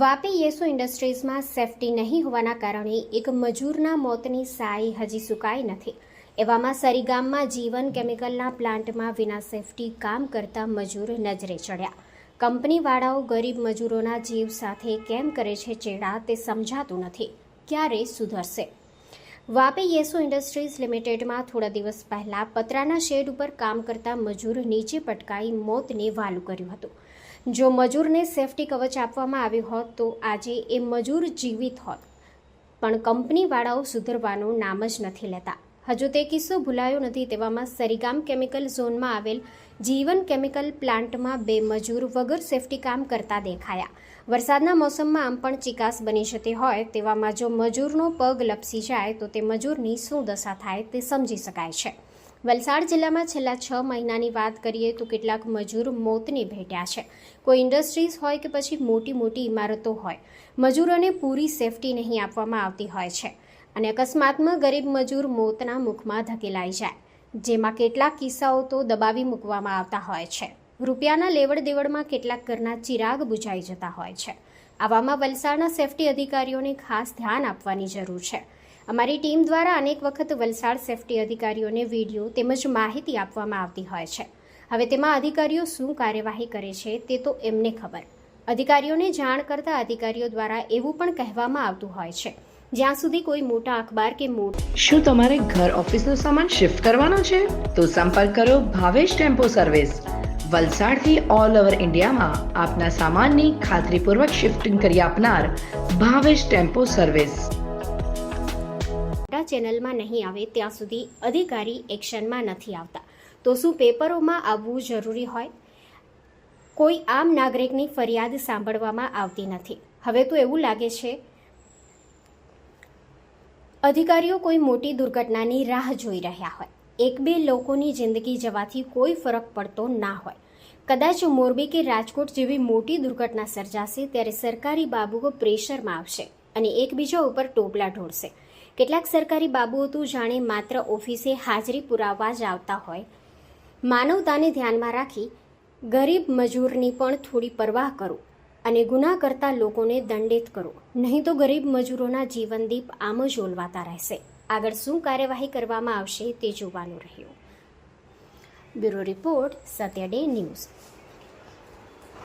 Vapi Yesu ઇન્ડસ્ટ્રીઝમાં safety નહીં હોવાના કારણે એક મજૂરના મોતની સાય હજી સુકાઈ નથી. એવામાં સરીગામમાં જીવન કેમિકલના પ્લાન્ટમાં વિના સેફટી કામ કરતા મજૂર નજરે ચડ્યા. કંપનીવાળાઓ ગરીબ મજૂરોના જીવ સાથે કેમ કરે છે ચેડા તે સમજાતું નથી. ક્યારે સુધરશે? વાપી યેસુ ઇન્ડસ્ટ્રીઝ લિમિટેડમાં થોડા દિવસ પહેલા પતરાના શેડ ઉપર કામ કરતા મજૂર નીચે પટકાઈ મોતને વાલું કર્યું હતું. જો મજૂરને સેફટી કવચ આપવામાં આવ્યું હોત તો આજે એ મજૂર જીવિત હોત. પણ કંપનીવાળાઓ સુધરવાનું નામ જ નથી લેતા. હજુ તે કિસ્સો ભૂલાયો નથી તેવામાં સરીગામ કેમિકલ ઝોનમાં આવેલ જીવન કેમિકલ પ્લાન્ટમાં બે મજૂર વગર સેફટી કામ કરતા દેખાયા. વરસાદના મોસમમાં આમ પણ ચિકાસ બની જતી હોય તેવામાં જો મજૂરનો પગ લપસી જાય તો તે મજૂરની શું દશા થાય તે સમજી શકાય છે. વલસાડ જિલ્લામાં છેલ્લા છ મહિનાની વાત કરીએ તો કેટલાક મજૂર મોતને ભેટ્યા છે. કોઈ ઇન્ડસ્ટ્રીઝ હોય કે પછી મોટી મોટી ઇમારતો હોય, મજૂરોને પૂરી સેફટી નહીં આપવામાં આવતી હોય છે અને અકસ્માતમાં ગરીબ મજૂર મોતના મુખમાં ધકેલાઈ જાય, જેમાં કેટલાક કિસ્સાઓ તો દબાવી મૂકવામાં આવતા હોય છે. રૂપિયાના લેવડ દેવડમાં કેટલાક ઘરના ચિરાગ બુઝાઈ જતા હોય છે. આવામાં વલસાડના સેફટી અધિકારીઓને ખાસ ધ્યાન આપવાની જરૂર છે. અમારી ટીમ દ્વારા અનેક વખત વલસાડ સેફટી અધિકારીઓને વીડિયો તેમજ માહિતી આપવામાં આવતી હોય છે. હવે તેમાં અધિકારીઓ શું કાર્યવાહી કરે છે તે તો એમને ખબર. અધિકારીઓને જાણ કરતા અધિકારીઓ દ્વારા એવું પણ કહેવામાં આવતું હોય છે. જ્યાં સુધી કોઈ મોટા અખબાર કે મોટ શું તમારે ઘર ઓફિસનો સામાન શિફ્ટ કરવાનો છે? તો સંપર્ક કરો ભાવેશ ટેમ્પો સર્વિસ. વલસાડથી ઓલ ઓવર ઇન્ડિયામાં આપના સામાનની ખાતરીપૂર્વક શિફ્ટિંગ કરી આપનાર ભાવેશ ટેમ્પો સર્વિસ. ચેનલમાં નહીં આવે ત્યાં સુધી અધિકારી એક્શનમાં નથી આવતા. તો શું પેપરોમાં આવવું જરૂરી હોય? કોઈ આમ નાગરિકની ફરિયાદ સાંભળવામાં આવતી નથી. હવે તો એવું લાગે છે, અધિકારીઓ કોઈ મોટી દુર્ઘટનાની રાહ જોઈ રહ્યા હોય. એક બે લોકોની જિંદગી જવાથી કોઈ ફરક પડતો ના હોય. કદાચ મોરબી કે રાજકોટ જેવી મોટી દુર્ઘટના સર્જાશે ત્યારે સરકારી બાબુઓ પ્રેશરમાં આવશે. અને એકબીજા ઉપર ટોપલા ઢોળશે કેટલાક સરકારી બાબુઓ તો જાણે માત્ર ઓફિસે હાજરી પુરાવવા જ આવતા હોય. માનવતાને ધ્યાનમાં રાખી ગરીબ મજૂરની પણ થોડી પરવાહ કરો અને ગુના કરતા લોકોને દંડિત કરો. નહીં તો ગરીબ મજૂરોના જીવનદીપ આમ જ ઓલવાતા રહેશે. આગળ શું કાર્યવાહી કરવામાં આવશે તે જોવાનું રહ્યું. Bureau report Satya day news.